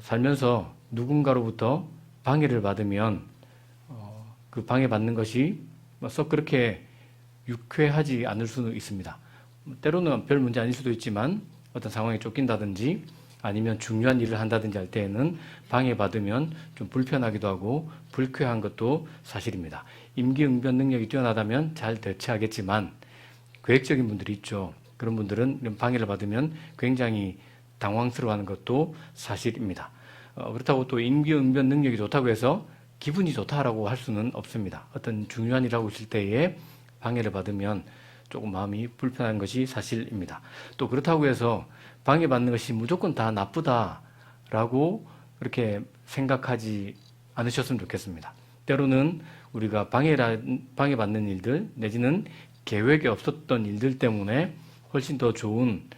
살면서 누군가로부터 방해를 받으면 어, 그 방해받는 것이 뭐썩 그렇게 유쾌하지 않을 수는 있습니다. 때로는 별 문제 아닐 수도 있지만 어떤 상황에 쫓긴다든지 아니면 중요한 일을 한다든지 할 때에는 방해받으면 좀 불편하기도 하고 불쾌한 것도 사실입니다. 임기응변 능력이 뛰어나다면 잘 대처하겠지만 계획적인 분들이 있죠. 그런 분들은 이런 방해를 받으면 굉장히 당황스러워하는 것도 사실입니다. 어, 그렇다고 또 임기응변 능력이 좋다고 해서 기분이 좋다라고 할 수는 없습니다. 어떤 중요한 일을 하고 있을 때에 방해를 받으면 조금 마음이 불편한 것이 사실입니다. 또 그렇다고 해서 방해받는 것이 무조건 다 나쁘다라고 그렇게 생각하지 않으셨으면 좋겠습니다. 때로는 우리가 방해라, 방해받는 일들 내지는 계획에 없었던 일들 때문에 훨씬 더 좋은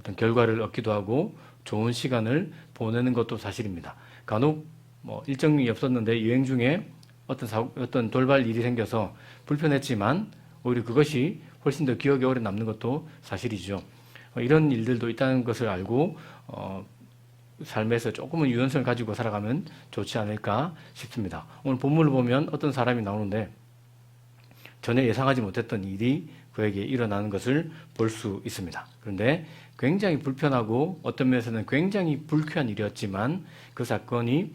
어떤 결과를 얻기도 하고 좋은 시간을 보내는 것도 사실입니다. 간혹 뭐 일정이 없었는데 여행 중에 어떤 사, 어떤 돌발 일이 생겨서 불편했지만 오히려 그것이 훨씬 더 기억에 오래 남는 것도 사실이죠. 어, 이런 일들도 있다는 것을 알고 어, 삶에서 조금은 유연성을 가지고 살아가면 좋지 않을까 싶습니다. 오늘 본문을 보면 어떤 사람이 나오는데 전혀 예상하지 못했던 일이 그에게 일어나는 것을 볼 수 있습니다. 그런데 굉장히 불편하고 어떤 면에서는 굉장히 불쾌한 일이었지만 그 사건이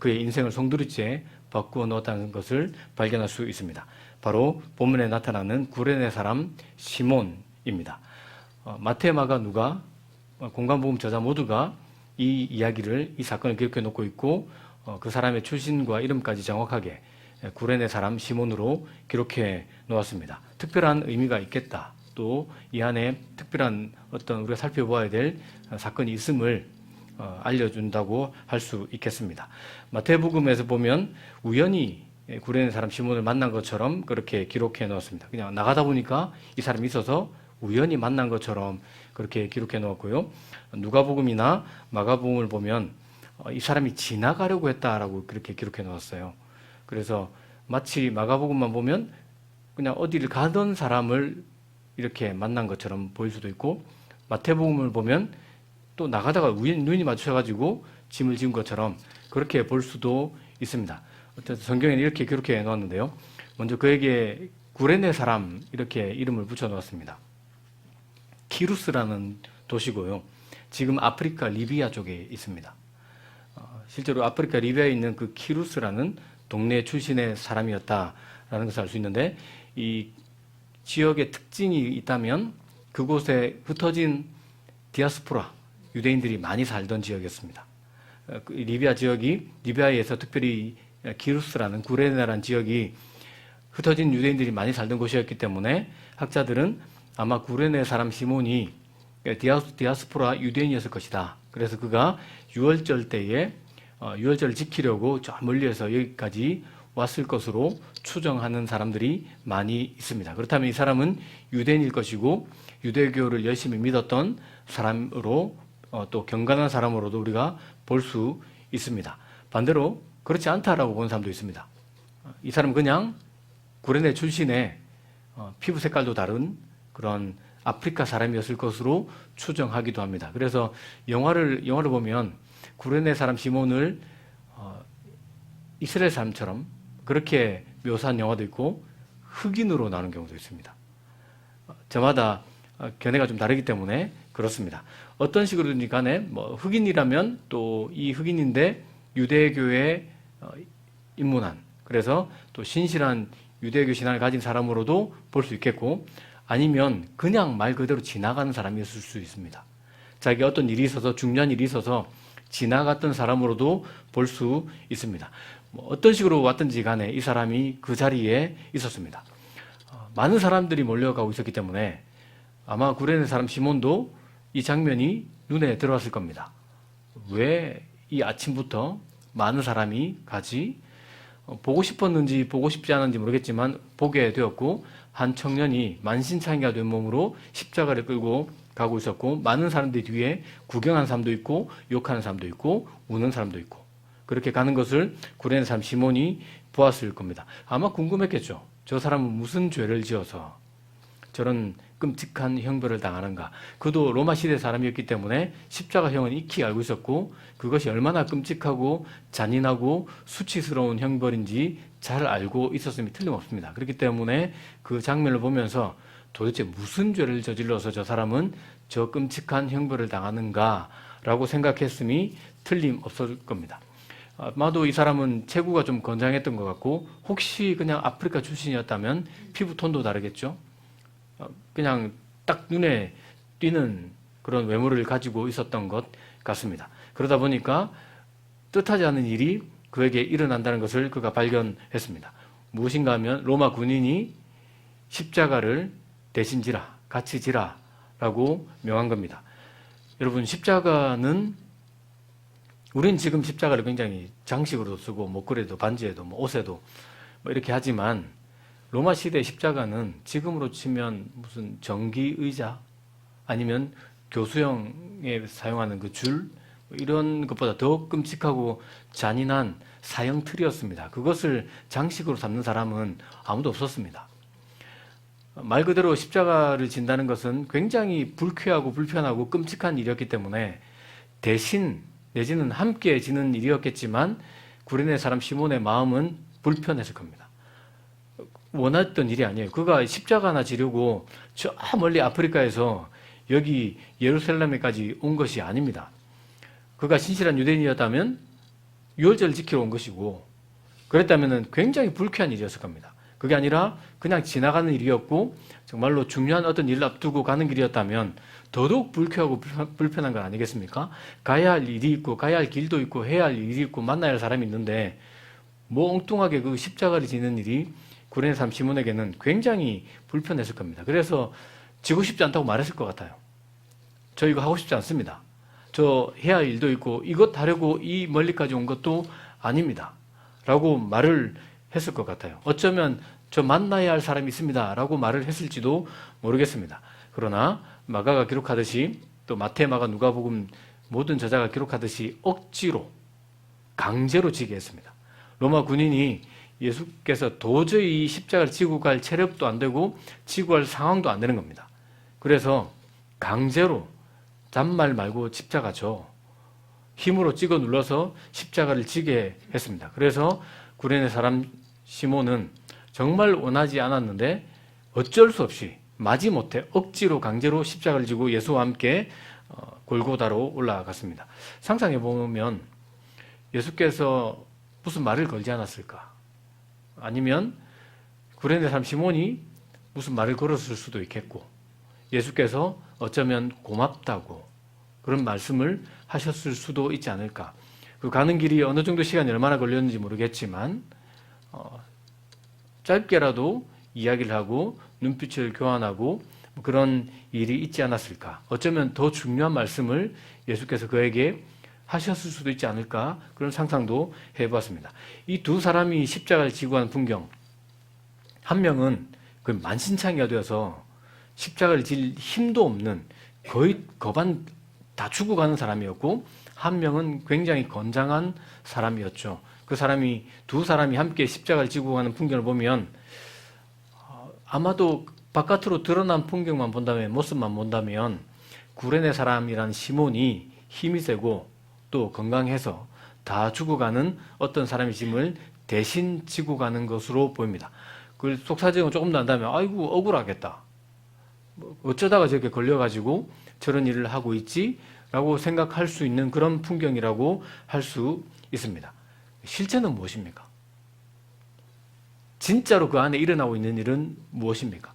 그의 인생을 송두리째 바꾸어 놓았다는 것을 발견할 수 있습니다. 바로 본문에 나타나는 구레네 사람 시몬입니다. 어, 마태, 마가, 누가 어, 공간복음 저자 모두가 이 이야기를 이 사건을 기록해 놓고 있고 어, 그 사람의 출신과 이름까지 정확하게 예, 구레네 사람 시몬으로 기록해 놓았습니다. 특별한 의미가 있겠다. 또 이 안에 특별한 어떤 우리가 살펴보아야 될 사건이 있음을 어, 알려준다고 할 수 있겠습니다. 마태복음에서 보면 우연히 구레네 사람 시몬을 만난 것처럼 그렇게 기록해 놓았습니다. 그냥 나가다 보니까 이 사람이 있어서 우연히 만난 것처럼 그렇게 기록해 놓았고요. 누가복음이나 마가복음을 보면 어, 이 사람이 지나가려고 했다라고 그렇게 기록해 놓았어요. 그래서 마치 마가복음만 보면 그냥 어디를 가던 사람을 이렇게 만난 것처럼 보일 수도 있고 마태복음을 보면 또 나가다가 눈이 맞춰가지고 짐을 지은 것처럼 그렇게 볼 수도 있습니다. 어쨌든 성경에는 이렇게 기록해 놓았는데요. 먼저 그에게 구레네 사람 이렇게 이름을 붙여 놓았습니다. 키루스라는 도시고요. 지금 아프리카 리비아 쪽에 있습니다. 어, 실제로 아프리카 리비아에 있는 그 키루스라는 동네 출신의 사람이었다라는 것을 알 수 있는데 이 지역의 특징이 있다면 그곳에 흩어진 디아스포라 유대인들이 많이 살던 지역이었습니다. 어, 그 리비아 지역이 리비아에서 특별히 기루스라는 구레네라는 지역이 흩어진 유대인들이 많이 살던 곳이었기 때문에 학자들은 아마 구레네 사람 시몬이 디아스, 디아스포라 유대인이었을 것이다. 그래서 그가 유월절 때에 어, 유월절을 지키려고 저 멀리에서 여기까지 왔을 것으로 추정하는 사람들이 많이 있습니다. 그렇다면 이 사람은 유대인일 것이고 유대교를 열심히 믿었던 사람으로 어, 또 경건한 사람으로도 우리가 볼 수 있습니다. 반대로 그렇지 않다라고 보는 사람도 있습니다. 어, 이 사람은 그냥 구레네 출신의 어, 피부 색깔도 다른 그런 아프리카 사람이었을 것으로 추정하기도 합니다. 그래서 영화를 영화를 보면 구레네 사람 시몬을 어, 이스라엘 사람처럼 그렇게 묘사한 영화도 있고 흑인으로 나오는 경우도 있습니다. 어, 저마다 어, 견해가 좀 다르기 때문에 그렇습니다. 어떤 식으로든지 간에 뭐 흑인이라면 또 이 흑인인데 유대교에 어, 입문한 그래서 또 신실한 유대교 신앙을 가진 사람으로도 볼 수 있겠고 아니면 그냥 말 그대로 지나가는 사람이었을 수 있습니다. 자기 어떤 일이 있어서 중요한 일이 있어서 지나갔던 사람으로도 볼 수 있습니다. 뭐 어떤 식으로 왔든지 간에 이 사람이 그 자리에 있었습니다. 어, 많은 사람들이 몰려가고 있었기 때문에 아마 구레네 사람 시몬도 이 장면이 눈에 들어왔을 겁니다. 왜 이 아침부터 많은 사람이 가지? 어, 보고 싶었는지 보고 싶지 않은지 모르겠지만 보게 되었고 한 청년이 만신창이가 된 몸으로 십자가를 끌고 가고 있었고 많은 사람들이 뒤에 구경하는 사람도 있고 욕하는 사람도 있고 우는 사람도 있고 그렇게 가는 것을 구레네 사람 시몬이 보았을 겁니다. 아마 궁금했겠죠. 저 사람은 무슨 죄를 지어서 저런 끔찍한 형벌을 당하는가. 그도 로마 시대 사람이었기 때문에 십자가형은 익히 알고 있었고 그것이 얼마나 끔찍하고 잔인하고 수치스러운 형벌인지 잘 알고 있었음이 틀림없습니다. 그렇기 때문에 그 장면을 보면서 도대체 무슨 죄를 저질러서 저 사람은 저 끔찍한 형벌을 당하는가라고 생각했음이 틀림없을 겁니다. 아마도 이 사람은 체구가 좀 건장했던 것 같고 혹시 그냥 아프리카 출신이었다면 피부 톤도 다르겠죠. 어, 그냥 딱 눈에 띄는 그런 외모를 가지고 있었던 것 같습니다. 그러다 보니까 뜻하지 않은 일이 그에게 일어난다는 것을 그가 발견했습니다. 무엇인가 하면 로마 군인이 십자가를 대신 지라, 같이 지라 라고 명한 겁니다. 여러분, 십자가는 우리는 지금 십자가를 굉장히 장식으로도 쓰고 목걸이에도 반지에도 뭐 옷에도 뭐 이렇게 하지만 로마 시대 십자가는 지금으로 치면 무슨 전기 의자 아니면 교수형에 사용하는 그 줄 이런 것보다 더 끔찍하고 잔인한 사형 틀이었습니다. 그것을 장식으로 삼는 사람은 아무도 없었습니다. 말 그대로 십자가를 진다는 것은 굉장히 불쾌하고 불편하고 끔찍한 일이었기 때문에 대신 내지는 함께 지는 일이었겠지만 구레네 사람 시몬의 마음은 불편했을 겁니다. 원했던 일이 아니에요. 그가 십자가 나 지려고 저 멀리 아프리카에서 여기 예루살렘에까지 온 것이 아닙니다. 그가 신실한 유대인이었다면 유월절을 지키러 온 것이고 그랬다면 굉장히 불쾌한 일이었을 겁니다. 그게 아니라 그냥 지나가는 일이었고 정말로 중요한 어떤 일을 앞두고 가는 길이었다면 더더욱 불쾌하고 불편한 건 아니겠습니까? 가야 할 일이 있고 가야 할 길도 있고 해야 할 일이 있고 만나야 할 사람이 있는데 뭐 엉뚱하게 그 십자가를 지는 일이 구레네 사람 시몬에게는 굉장히 불편했을 겁니다. 그래서 지고 싶지 않다고 말했을 것 같아요. 저 이거 하고 싶지 않습니다. 저 해야 할 일도 있고 이것 하려고 이 멀리까지 온 것도 아닙니다. 라고 말을 했을 것 같아요. 어쩌면 저 만나야 할 사람이 있습니다. 라고 말을 했을지도 모르겠습니다. 그러나 마가가 기록하듯이 또 마태, 마가, 누가복음 모든 저자가 기록하듯이 억지로 강제로 지게 했습니다. 로마 군인이 예수께서 도저히 십자가를 지고 갈 체력도 안 되고 지고 갈 상황도 안 되는 겁니다. 그래서 강제로 잔말 말고 십자가 줘. 힘으로 찍어 눌러서 십자가를 지게 했습니다. 그래서 구레네 사람 시몬은 정말 원하지 않았는데 어쩔 수 없이 마지 못해 억지로 강제로 십자가를 지고 예수와 함께 어, 골고다로 올라갔습니다. 상상해 보면 예수께서 무슨 말을 걸지 않았을까? 아니면 구레네 사람 시몬이 무슨 말을 걸었을 수도 있겠고 예수께서 어쩌면 고맙다고 그런 말씀을 하셨을 수도 있지 않을까. 그 가는 길이 어느 정도 시간이 얼마나 걸렸는지 모르겠지만 어, 짧게라도 이야기를 하고 눈빛을 교환하고 그런 일이 있지 않았을까. 어쩌면 더 중요한 말씀을 예수께서 그에게 하셨을 수도 있지 않을까 그런 상상도 해봤습니다. 이 두 사람이 십자가를 지고 하는 풍경 한 명은 그 만신창이가 되어서 십자가를 질 힘도 없는 거의 거반 다 죽어가는 사람이었고 한 명은 굉장히 건장한 사람이었죠. 그 사람이 두 사람이 함께 십자가를 지고 가는 풍경을 보면 어, 아마도 바깥으로 드러난 풍경만 본다면 모습만 본다면 구레네 사람이란 시몬이 힘이 세고 또 건강해서 다 죽어가는 어떤 사람의 짐을 대신 지고 가는 것으로 보입니다. 그 속사정을 조금 더 한다면 아이고 억울하겠다. 뭐 어쩌다가 저렇게 걸려가지고 저런 일을 하고 있지라고 생각할 수 있는 그런 풍경이라고 할 수 있습니다. 실제는 무엇입니까? 진짜로 그 안에 일어나고 있는 일은 무엇입니까?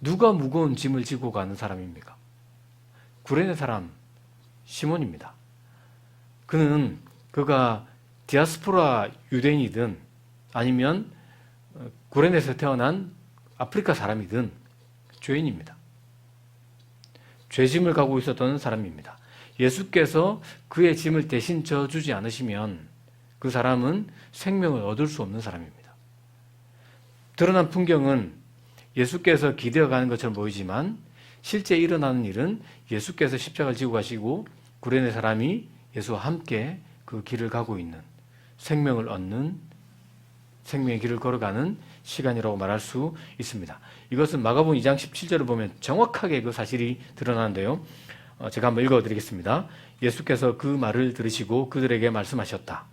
누가 무거운 짐을 지고 가는 사람입니까? 구레네 사람 시몬입니다. 그는 그가 디아스포라 유대인이든 아니면 구레네에서 태어난 아프리카 사람이든 죄인입니다. 죄짐을 가고 있었던 사람입니다. 예수께서 그의 짐을 대신 져주지 않으시면 그 사람은 생명을 얻을 수 없는 사람입니다. 드러난 풍경은 예수께서 기대어 가는 것처럼 보이지만 실제 일어나는 일은 예수께서 십자가를 지고 가시고 구레네 사람이 예수와 함께 그 길을 가고 있는 생명을 얻는 생명의 길을 걸어가는 시간이라고 말할 수 있습니다. 이것은 마가복음 2장 17절을 보면 정확하게 그 사실이 드러나는데요. 어, 제가 한번 읽어 드리겠습니다. 예수께서 그 말을 들으시고 그들에게 말씀하셨다.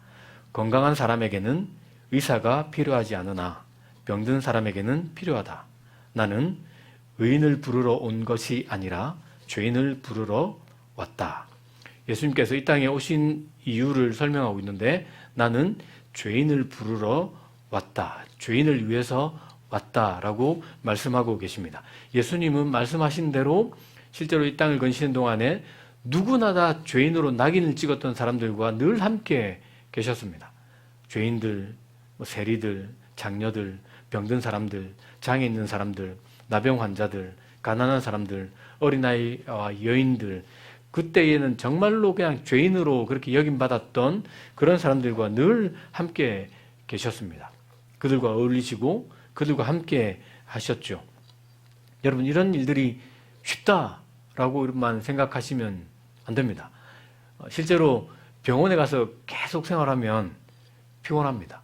건강한 사람에게는 의사가 필요하지 않으나 병든 사람에게는 필요하다. 나는 의인을 부르러 온 것이 아니라 죄인을 부르러 왔다. 예수님께서 이 땅에 오신 이유를 설명하고 있는데 나는 죄인을 부르러 왔다. 죄인을 위해서 왔다라고 말씀하고 계십니다. 예수님은 말씀하신 대로 실제로 이 땅을 건시는 동안에 누구나 다 죄인으로 낙인을 찍었던 사람들과 늘 함께 계셨습니다. 죄인들, 뭐 세리들, 장녀들, 병든 사람들, 장애 있는 사람들, 나병 환자들, 가난한 사람들, 어린아이와 여인들, 그때에는 정말로 그냥 죄인으로 그렇게 여김받았던 그런 사람들과 늘 함께 계셨습니다. 그들과 어울리시고 그들과 함께 하셨죠. 여러분, 이런 일들이 쉽다라고만 생각하시면 안 됩니다. 어, 실제로 병원에 가서 계속 생활하면 피곤합니다.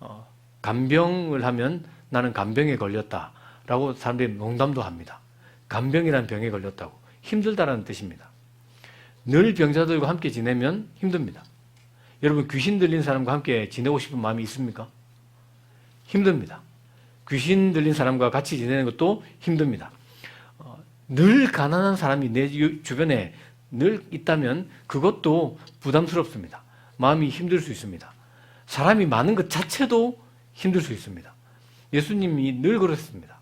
어, 간병을 하면 나는 간병에 걸렸다라고 사람들이 농담도 합니다. 간병이라는 병에 걸렸다고 힘들다라는 뜻입니다. 늘 병자들과 함께 지내면 힘듭니다. 여러분 귀신 들린 사람과 함께 지내고 싶은 마음이 있습니까? 힘듭니다. 귀신 들린 사람과 같이 지내는 것도 힘듭니다. 어, 늘 가난한 사람이 내 유- 주변에 늘 있다면 그것도 부담스럽습니다. 마음이 힘들 수 있습니다. 사람이 많은 것 자체도 힘들 수 있습니다. 예수님이 늘 그랬습니다.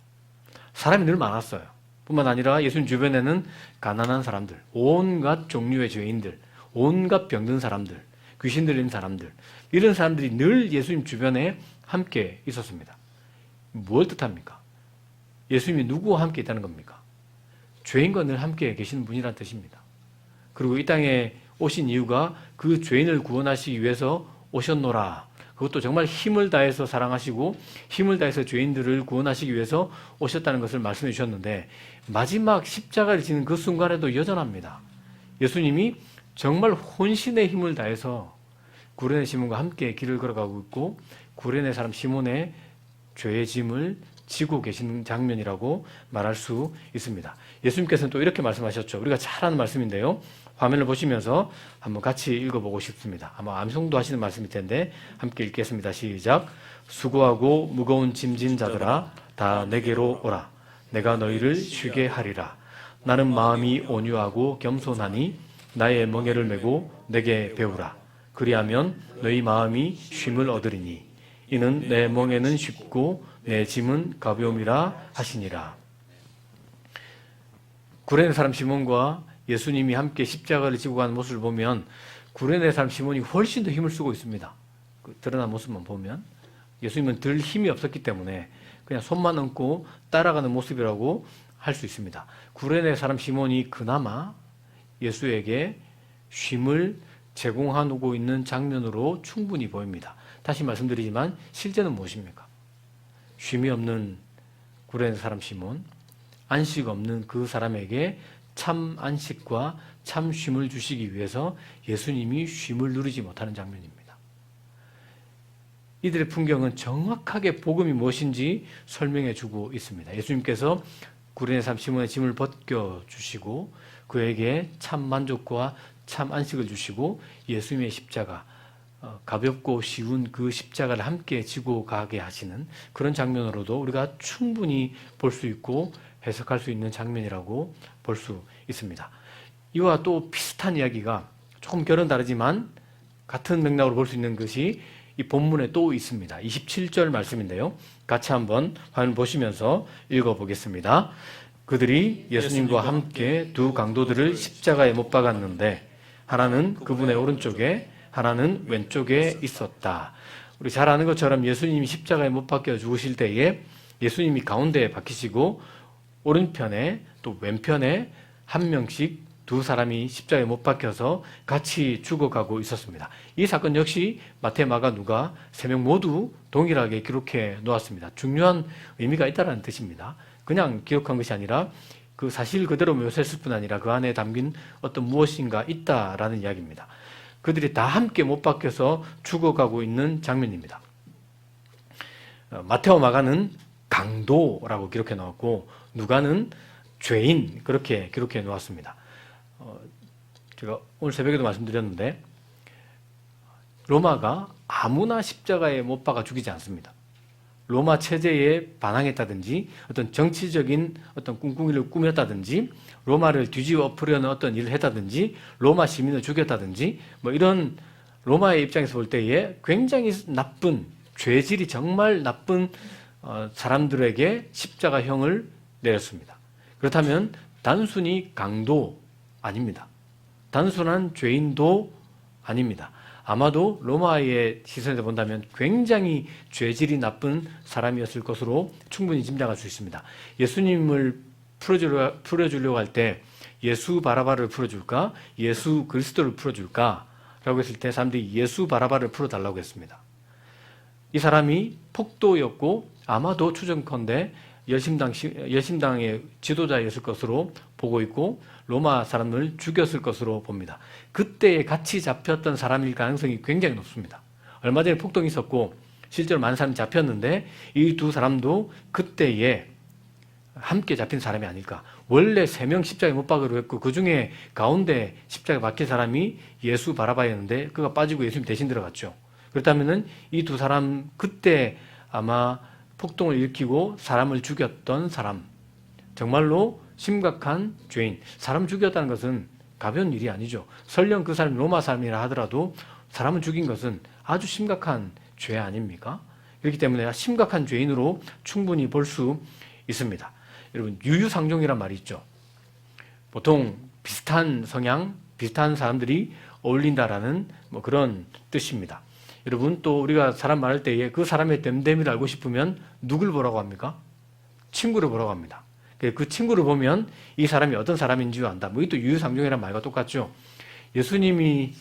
사람이 늘 많았어요. 뿐만 아니라 예수님 주변에는 가난한 사람들, 온갖 종류의 죄인들, 온갖 병든 사람들, 귀신 들린 사람들, 이런 사람들이 늘 예수님 주변에 함께 있었습니다. 뭘 뜻합니까? 예수님이 누구와 함께 있다는 겁니까? 죄인과 늘 함께 계시는 분이라는 뜻입니다. 그리고 이 땅에 오신 이유가 그 죄인을 구원하시기 위해서 오셨노라. 그것도 정말 힘을 다해서 사랑하시고 힘을 다해서 죄인들을 구원하시기 위해서 오셨다는 것을 말씀해 주셨는데 마지막 십자가를 지는 그 순간에도 여전합니다. 예수님이 정말 혼신의 힘을 다해서 구레네 시몬과 함께 길을 걸어가고 있고 구레네 사람 시몬의 죄의 짐을 지고 계시는 장면이라고 말할 수 있습니다. 예수님께서는 또 이렇게 말씀하셨죠. 우리가 잘 아는 말씀인데요. 화면을 보시면서 한번 같이 읽어보고 싶습니다. 아마 암송도 하시는 말씀일 텐데 함께 읽겠습니다. 시작. 수고하고 무거운 짐진 자들아 다 내게로 오라. 내가 너희를 쉬게 하리라. 나는 마음이 온유하고 겸손하니 나의 멍에를 메고 내게 배우라. 그리하면 너희 마음이 쉼을 얻으리니 이는 내 멍에는 쉽고 내 짐은 가벼움이라 하시니라. 구레네 사람 시몬과 예수님이 함께 십자가를 지고 가는 모습을 보면 구레네 사람 시몬이 훨씬 더 힘을 쓰고 있습니다. 그 드러난 모습만 보면 예수님은 들 힘이 없었기 때문에 그냥 손만 얹고 따라가는 모습이라고 할 수 있습니다. 구레네 사람 시몬이 그나마 예수에게 쉼을 제공하고 있는 장면으로 충분히 보입니다. 다시 말씀드리지만 실제는 무엇입니까? 쉼이 없는 구레네 사람 시몬, 안식 없는 그 사람에게 참 안식과 참 쉼을 주시기 위해서 예수님이 쉼을 누리지 못하는 장면입니다. 이들의 풍경은 정확하게 복음이 무엇인지 설명해 주고 있습니다. 예수님께서 구레네 사람 시몬의 짐을 벗겨 주시고 그에게 참 만족과 참 안식을 주시고 예수님의 십자가 어, 가볍고 쉬운 그 십자가를 함께 지고 가게 하시는 그런 장면으로도 우리가 충분히 볼 수 있고 해석할 수 있는 장면이라고 볼 수 있습니다. 이와 또 비슷한 이야기가 조금 결은 다르지만 같은 맥락으로 볼 수 있는 것이 이 본문에 또 있습니다. 27절 말씀인데요. 같이 한번 화면 보시면서 읽어보겠습니다. 그들이 예수님과 함께 두 강도들을 십자가에 못 박았는데 하나는 그분의 오른쪽에 하나는 왼쪽에 있었다. 우리 잘 아는 것처럼 예수님이 십자가에 못 박혀 죽으실 때에 예수님이 가운데에 박히시고 오른편에 또 왼편에 한 명씩 두 사람이 십자가에 못 박혀서 같이 죽어가고 있었습니다. 이 사건 역시 마태, 마가, 누가 세 명 모두 동일하게 기록해 놓았습니다. 중요한 의미가 있다는 뜻입니다. 그냥 기록한 것이 아니라 그 사실 그대로 묘사했을 뿐 아니라 그 안에 담긴 어떤 무엇인가 있다라는 이야기입니다. 그들이 다 함께 못 박혀서 죽어가고 있는 장면입니다. 어, 마테오 마가는 강도라고 기록해 놓았고 누가는 죄인 그렇게 기록해 놓았습니다. 어, 제가 오늘 새벽에도 말씀드렸는데 로마가 아무나 십자가에 못 박아 죽이지 않습니다. 로마 체제에 반항했다든지 어떤 정치적인 어떤 꿍꿍이를 꾸몄다든지 로마를 뒤집어 엎으려는 어떤 일을 했다든지 로마 시민을 죽였다든지 뭐 이런 로마의 입장에서 볼 때에 굉장히 나쁜 죄질이 정말 나쁜 어, 사람들에게 십자가형을 내렸습니다. 그렇다면 단순히 강도 아닙니다. 단순한 죄인도 아닙니다. 아마도 로마의 시선에서 본다면 굉장히 죄질이 나쁜 사람이었을 것으로 충분히 짐작할 수 있습니다. 예수님을 풀어주려, 풀어주려고 할 때 예수 바라바를 풀어줄까? 예수 그리스도를 풀어줄까? 라고 했을 때 사람들이 예수 바라바를 풀어달라고 했습니다. 이 사람이 폭도였고 아마도 추정컨대 열심당, 열심당의 지도자였을 것으로 보고 있고 로마 사람을 죽였을 것으로 봅니다. 그때에 같이 잡혔던 사람일 가능성이 굉장히 높습니다. 얼마 전에 폭동이 있었고 실제로 많은 사람이 잡혔는데 이 두 사람도 그때에 함께 잡힌 사람이 아닐까. 원래 세 명 십자가에 못 박으로 했고 그 중에 가운데 십자가에 박힌 사람이 예수 바라바였는데 그가 빠지고 예수님 대신 들어갔죠. 그렇다면은 이 두 사람 그때 아마 폭동을 일으키고 사람을 죽였던 사람 정말로 심각한 죄인 사람 죽였다는 것은 가벼운 일이 아니죠. 설령 그 사람이 로마 사람이라 하더라도 사람을 죽인 것은 아주 심각한 죄 아닙니까? 그렇기 때문에 심각한 죄인으로 충분히 볼 수 있습니다. 여러분 유유상종이란 말이 있죠. 보통 비슷한 성향, 비슷한 사람들이 어울린다라는 뭐 그런 뜻입니다. 여러분 또 우리가 사람 말할 때에 그 사람의 됨됨이를 알고 싶으면 누굴 보라고 합니까? 친구를 보라고 합니다. 그 친구를 보면 이 사람이 어떤 사람인지 안다. 뭐 이것도 유유상종이란 말과 똑같죠. 예수님이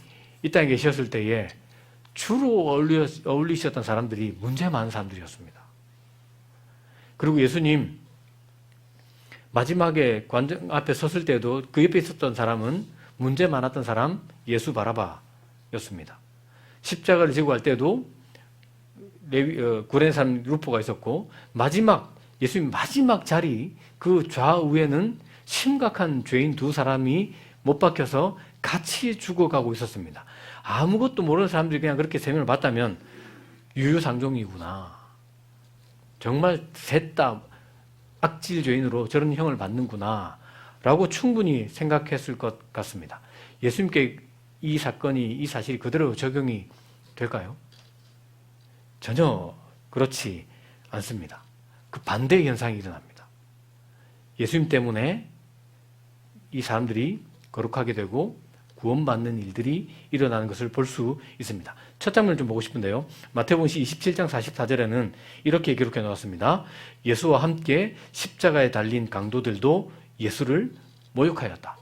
이 땅에 계셨을 때에 주로 어울리, 어울리셨던 사람들이 문제 많은 사람들이었습니다. 그리고 예수님 마지막에 관정 앞에 섰을 때도 그 옆에 있었던 사람은 문제 많았던 사람 예수 바라바였습니다. 십자가를 지고 갈 때도 레위, 어, 구레네 사람 루포가 있었고 마지막 예수님 마지막 자리 그 좌우에는 심각한 죄인 두 사람이 못 박혀서 같이 죽어가고 있었습니다. 아무것도 모르는 사람들이 그냥 그렇게 세면을 봤다면 유유상종이구나. 정말 셋 다 악질 죄인으로 저런 형을 받는구나. 라고 충분히 생각했을 것 같습니다. 예수님께 이 사건이, 이 사실이 그대로 적용이 될까요? 전혀 그렇지 않습니다. 그 반대의 현상이 일어납니다. 예수님 때문에 이 사람들이 거룩하게 되고 구원받는 일들이 일어나는 것을 볼 수 있습니다. 첫 장면을 좀 보고 싶은데요. 마태복음 27장 44절에는 이렇게 기록해 놓았습니다. 예수와 함께 십자가에 달린 강도들도 예수를 모욕하였다.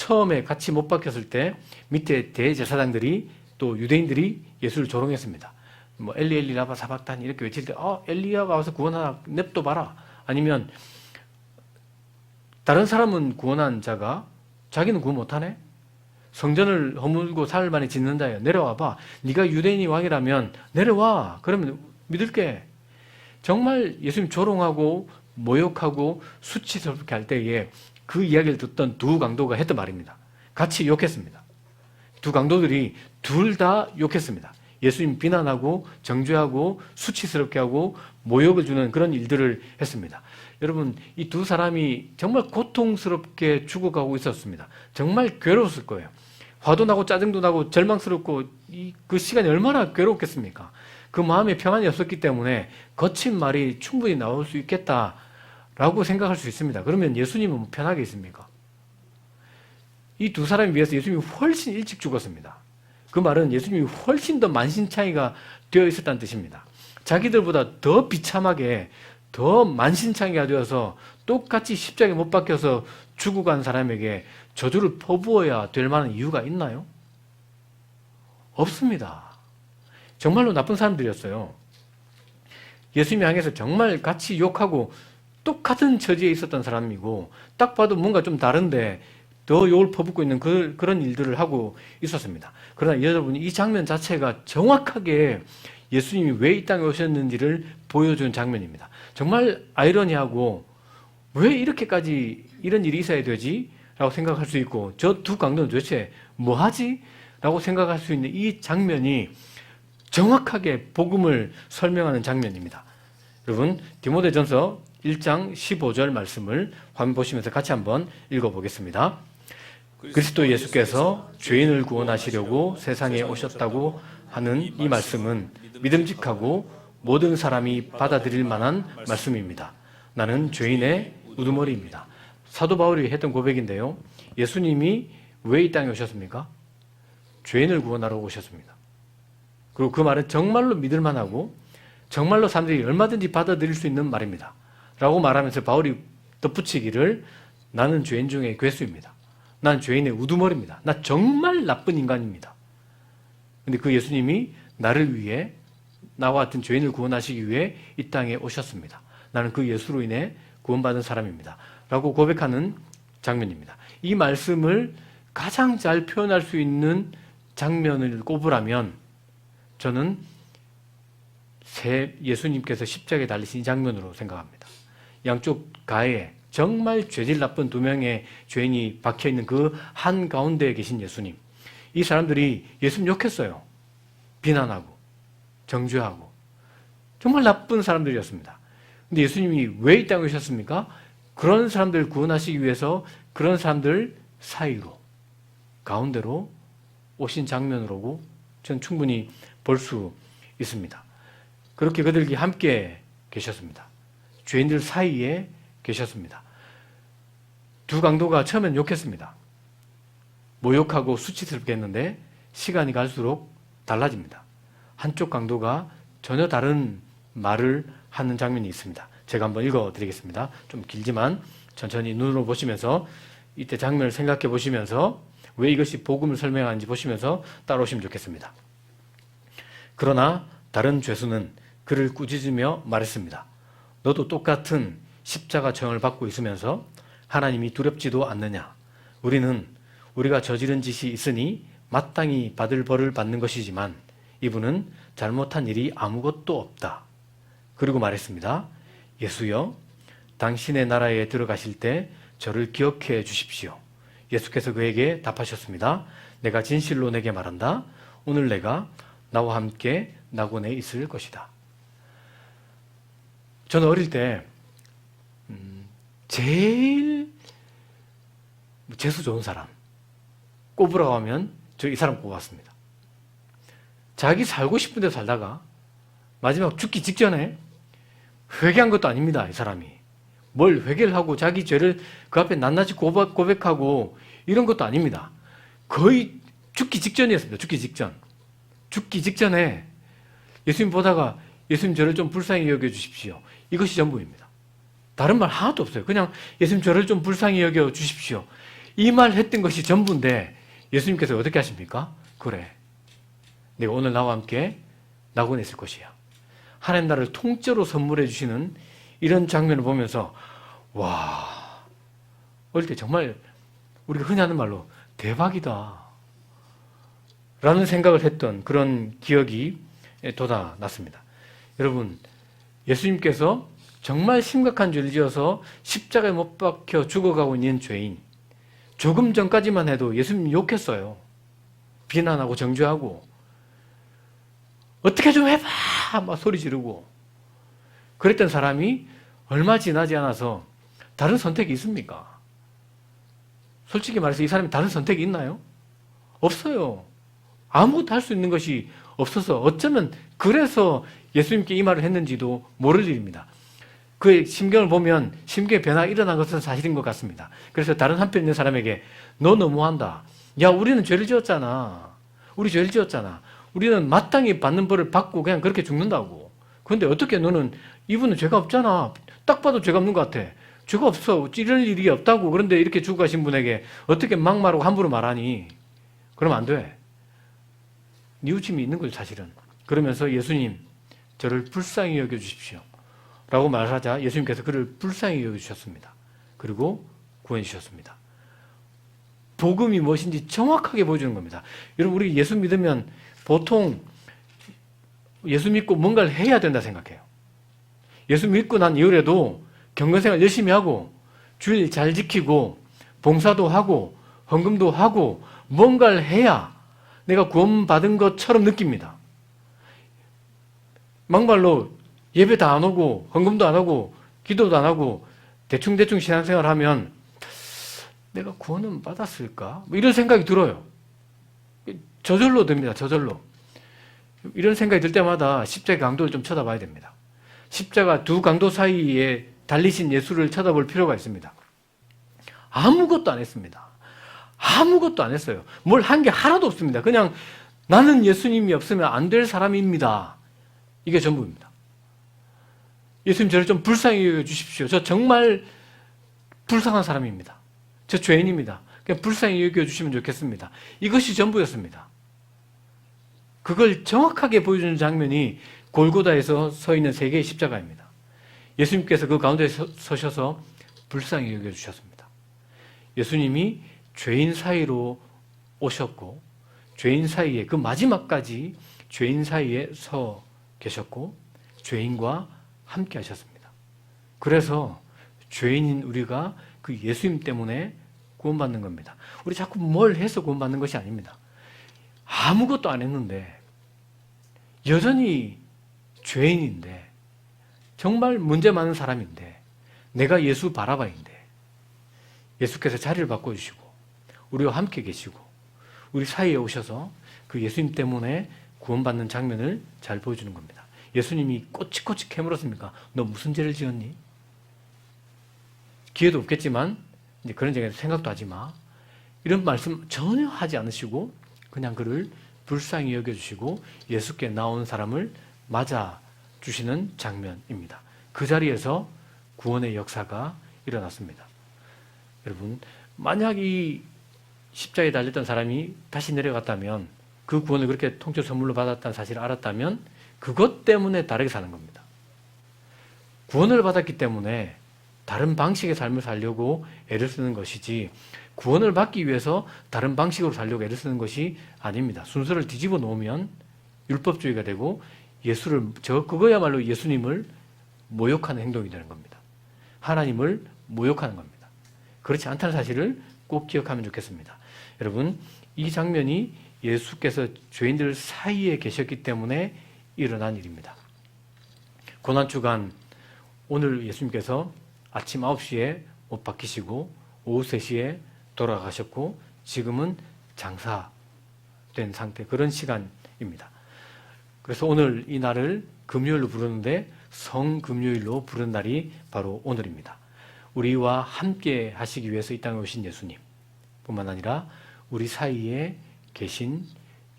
처음에 같이 못 박혔을 때 밑에 대제사장들이 또 유대인들이 예수를 조롱했습니다. 뭐 엘리 엘리 라바 사박단 이렇게 외칠 때 어, 엘리야가 와서 구원하나 냅둬 봐라. 아니면 다른 사람은 구원한 자가 자기는 구원 못하네? 성전을 허물고 사흘 만에 짓는 자야 내려와 봐. 네가 유대인이 왕이라면 내려와. 그러면 믿을게. 정말 예수님 조롱하고 모욕하고 수치스럽게 할 때에 그 이야기를 듣던 두 강도가 했던 말입니다. 같이 욕했습니다. 두 강도들이 둘 다 욕했습니다. 예수님 비난하고 정죄하고 수치스럽게 하고 모욕을 주는 그런 일들을 했습니다. 여러분 이 두 사람이 정말 고통스럽게 죽어가고 있었습니다. 정말 괴로웠을 거예요. 화도 나고 짜증도 나고 절망스럽고 이, 그 시간이 얼마나 괴롭겠습니까? 그 마음에 평안이 없었기 때문에 거친 말이 충분히 나올 수 있겠다 라고 생각할 수 있습니다. 그러면 예수님은 뭐 편하게 있습니까? 이 두 사람에 비해서 예수님이 훨씬 일찍 죽었습니다. 그 말은 예수님이 훨씬 더 만신창이가 되어 있었다는 뜻입니다. 자기들보다 더 비참하게 더 만신창이가 되어서 똑같이 십자가에 못 박혀서 죽어간 사람에게 저주를 퍼부어야 될 만한 이유가 있나요? 없습니다. 정말로 나쁜 사람들이었어요. 예수님 향해서 정말 같이 욕하고 똑같은 처지에 있었던 사람이고 딱 봐도 뭔가 좀 다른데 더 욕을 퍼붓고 있는 그, 그런 일들을 하고 있었습니다. 그러나 여러분 이 장면 자체가 정확하게 예수님이 왜 이 땅에 오셨는지를 보여준 장면입니다. 정말 아이러니하고 왜 이렇게까지 이런 일이 있어야 되지? 라고 생각할 수 있고 저 두 강도는 도대체 뭐 하지? 라고 생각할 수 있는 이 장면이 정확하게 복음을 설명하는 장면입니다. 여러분 디모데전서 1장 15절 말씀을 화면 보시면서 같이 한번 읽어보겠습니다. 그리스도 예수께서 죄인을 구원하시려고 세상에 오셨다고 하는 이 말씀은 믿음직하고 모든 사람이 받아들일 만한 말씀입니다. 나는 죄인의 우두머리입니다. 사도 바울이 했던 고백인데요. 예수님이 왜 이 땅에 오셨습니까? 죄인을 구원하러 오셨습니다. 그리고 그 말은 정말로 믿을 만하고 정말로 사람들이 얼마든지 받아들일 수 있는 말입니다. 라고 말하면서 바울이 덧붙이기를 나는 죄인 중에 괴수입니다. 난 죄인의 우두머리입니다. 나 정말 나쁜 인간입니다. 근데 그 예수님이 나를 위해 나와 같은 죄인을 구원하시기 위해 이 땅에 오셨습니다. 나는 그 예수로 인해 구원받은 사람입니다. 라고 고백하는 장면입니다. 이 말씀을 가장 잘 표현할 수 있는 장면을 꼽으라면 저는 새 예수님께서 십자가에 달리신 이 장면으로 생각합니다. 양쪽 가에 정말 죄질 나쁜 두 명의 죄인이 박혀 있는 그 한 가운데에 계신 예수님. 이 사람들이 예수님 욕했어요. 비난하고 정죄하고 정말 나쁜 사람들이었습니다. 근데 예수님이 왜 이 땅에 오셨습니까? 그런 사람들 구원하시기 위해서 그런 사람들 사이로 가운데로 오신 장면으로고 저는 충분히 볼 수 있습니다. 그렇게 그들이 함께 계셨습니다. 죄인들 사이에 계셨습니다. 두 강도가 처음엔 욕했습니다. 모욕하고 수치스럽게 했는데 시간이 갈수록 달라집니다. 한쪽 강도가 전혀 다른 말을 하는 장면이 있습니다. 제가 한번 읽어 드리겠습니다. 좀 길지만 천천히 눈으로 보시면서 이때 장면을 생각해 보시면서 왜 이것이 복음을 설명하는지 보시면서 따라오시면 좋겠습니다. 그러나 다른 죄수는 그를 꾸짖으며 말했습니다. 너도 똑같은 십자가 정을 받고 있으면서 하나님이 두렵지도 않느냐? 우리는 우리가 저지른 짓이 있으니 마땅히 받을 벌을 받는 것이지만 이분은 잘못한 일이 아무것도 없다. 그리고 말했습니다. 예수여, 당신의 나라에 들어가실 때 저를 기억해 주십시오. 예수께서 그에게 답하셨습니다. 내가 진실로 내게 말한다. 오늘 내가 나와 함께 낙원에 있을 것이다. 저는 어릴 때 음, 제일 재수 좋은 사람 꼽으라고 하면 저 이 사람 꼽았습니다. 자기 살고 싶은 데 살다가 마지막 죽기 직전에 회개한 것도 아닙니다. 이 사람이. 뭘 회개를 하고 자기 죄를 그 앞에 낱낱이 고백, 고백하고 이런 것도 아닙니다. 거의 죽기 직전이었습니다. 죽기 직전. 죽기 직전에 예수님 보다가 예수님 저를 좀 불쌍히 여겨 주십시오. 이것이 전부입니다. 다른 말 하나도 없어요. 그냥 예수님 저를 좀 불쌍히 여겨 주십시오. 이 말 했던 것이 전부인데 예수님께서 어떻게 하십니까? 그래. 내가 오늘 나와 함께 낙원에 있을 것이야. 하나님 나를 통째로 선물해 주시는 이런 장면을 보면서 와 어릴 때 정말 우리가 흔히 하는 말로 대박이다 라는 생각을 했던 그런 기억이 돋아났습니다. 여러분 예수님께서 정말 심각한 죄를 지어서 십자가에 못 박혀 죽어가고 있는 죄인 조금 전까지만 해도 예수님 욕했어요. 비난하고 정죄하고 어떻게 좀 해봐 막 소리 지르고 그랬던 사람이 얼마 지나지 않아서 다른 선택이 있습니까? 솔직히 말해서 이 사람이 다른 선택이 있나요? 없어요. 아무것도 할 수 있는 것이 없어서 어쩌면 그래서 예수님께 이 말을 했는지도 모를 일입니다. 그의 심경을 보면 심경의 변화가 일어난 것은 사실인 것 같습니다. 그래서 다른 한편 있는 사람에게 너 너무한다. 야 우리는 죄를 지었잖아. 우리 죄를 지었잖아. 우리는 마땅히 받는 벌을 받고 그냥 그렇게 죽는다고. 그런데 어떻게 너는 이분은 죄가 없잖아. 딱 봐도 죄가 없는 것 같아. 죄가 없어. 이럴 일이 없다고. 그런데 이렇게 죽고 가신 분에게 어떻게 막말하고 함부로 말하니? 그러면 안 돼. 뉘우침이 있는 거죠, 사실은. 그러면서 예수님, 저를 불쌍히 여겨 주십시오. 라고 말하자 예수님께서 그를 불쌍히 여겨 주셨습니다. 그리고 구해 주셨습니다. 복음이 무엇인지 정확하게 보여주는 겁니다. 여러분, 우리 예수 믿으면 보통 예수 믿고 뭔가를 해야 된다 생각해요. 예수 믿고 난 이후에도 경건생활 열심히 하고 주일 잘 지키고 봉사도 하고 헌금도 하고 뭔가를 해야 내가 구원받은 것처럼 느낍니다. 막말로 예배 다 안 오고 헌금도 안 하고 기도도 안 하고 대충대충 신앙생활 하면 내가 구원은 받았을까? 뭐 이런 생각이 들어요. 저절로 됩니다. 저절로. 이런 생각이 들 때마다 십자가 강도를 좀 쳐다봐야 됩니다. 십자가 두 강도 사이에 달리신 예수를 쳐다볼 필요가 있습니다. 아무것도 안 했습니다. 아무것도 안 했어요. 뭘 한 게 하나도 없습니다. 그냥 나는 예수님이 없으면 안 될 사람입니다. 이게 전부입니다. 예수님 저를 좀 불쌍히 여겨 주십시오. 저 정말 불쌍한 사람입니다. 저 죄인입니다. 그냥 불쌍히 여겨 주시면 좋겠습니다. 이것이 전부였습니다. 그걸 정확하게 보여주는 장면이 골고다에서 서 있는 세 개의 십자가입니다. 예수님께서 그 가운데 서, 서셔서 불쌍히 여겨 주셨습니다. 예수님이 죄인 사이로 오셨고 죄인 사이에 그 마지막까지 죄인 사이에 서 계셨고 죄인과 함께 하셨습니다. 그래서 죄인인 우리가 그 예수님 때문에 구원받는 겁니다. 우리 자꾸 뭘 해서 구원받는 것이 아닙니다. 아무것도 안 했는데 여전히 죄인인데 정말 문제 많은 사람인데 내가 예수 바라바인데 예수께서 자리를 바꿔 주시고 우리와 함께 계시고 우리 사이에 오셔서 그 예수님 때문에 구원받는 장면을 잘 보여주는 겁니다. 예수님이 꼬치꼬치 캐물었습니까? 너 무슨 죄를 지었니? 기회도 없겠지만 이제 그런 생각도 하지 마. 이런 말씀 전혀 하지 않으시고 그냥 그를 불쌍히 여겨주시고 예수께 나온 사람을 맞아 주시는 장면입니다. 그 자리에서 구원의 역사가 일어났습니다. 여러분, 만약 이 십자에 달렸던 사람이 다시 내려갔다면 그 구원을 그렇게 통째 선물로 받았다는 사실을 알았다면 그것 때문에 다르게 사는 겁니다. 구원을 받았기 때문에 다른 방식의 삶을 살려고 애를 쓰는 것이지 구원을 받기 위해서 다른 방식으로 살려고 애를 쓰는 것이 아닙니다. 순서를 뒤집어 놓으면 율법주의가 되고 예수를 저 그거야말로 예수님을 모욕하는 행동이 되는 겁니다. 하나님을 모욕하는 겁니다. 그렇지 않다는 사실을 꼭 기억하면 좋겠습니다. 여러분, 이 장면이 예수께서 죄인들 사이에 계셨기 때문에 일어난 일입니다. 고난 주간 오늘 예수님께서 아침 9시에 못 박히시고 오후 3시에 돌아가셨고 지금은 장사된 상태 그런 시간입니다. 그래서 오늘 이 날을 금요일로 부르는데 성금요일로 부른 날이 바로 오늘입니다. 우리와 함께 하시기 위해서 이 땅에 오신 예수님 뿐만 아니라 우리 사이에 계신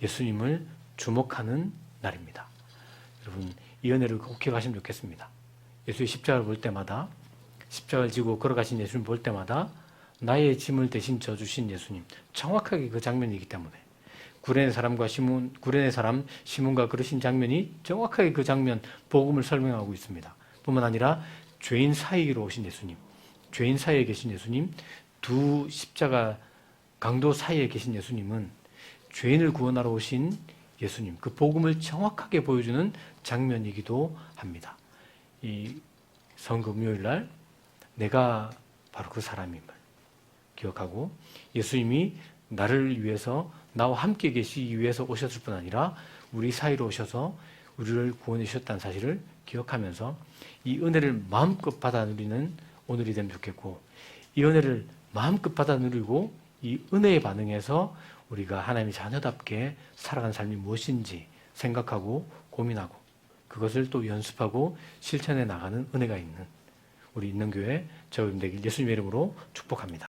예수님을 주목하는 날입니다. 여러분 이 은혜를 꼭 기억하시면 좋겠습니다. 예수의 십자가를 볼 때마다 십자가를 지고 걸어가신 예수님 볼 때마다 나의 짐을 대신 져주신 예수님 정확하게 그 장면이기 때문에 구레네 사람과 시몬 구레네 사람 시몬과 그러신 장면이 정확하게 그 장면 복음을 설명하고 있습니다. 뿐만 아니라 죄인 사이로 오신 예수님, 죄인 사이에 계신 예수님, 두 십자가 강도 사이에 계신 예수님은 죄인을 구원하러 오신 예수님, 그 복음을 정확하게 보여주는 장면이기도 합니다. 이 성금요일 날 내가 바로 그 사람임을 기억하고 예수님이 나를 위해서 나와 함께 계시기 위해서 오셨을 뿐 아니라 우리 사이로 오셔서 우리를 구원해 주셨다는 사실을 기억하면서 이 은혜를 마음껏 받아 누리는 오늘이 되면 좋겠고 이 은혜를 마음껏 받아 누리고 이 은혜에 반응해서 우리가 하나님의 자녀답게 살아가는 삶이 무엇인지 생각하고 고민하고 그것을 또 연습하고 실천해 나가는 은혜가 있는 우리 있는 교회 저여러분 되길 예수님의 이름으로 축복합니다.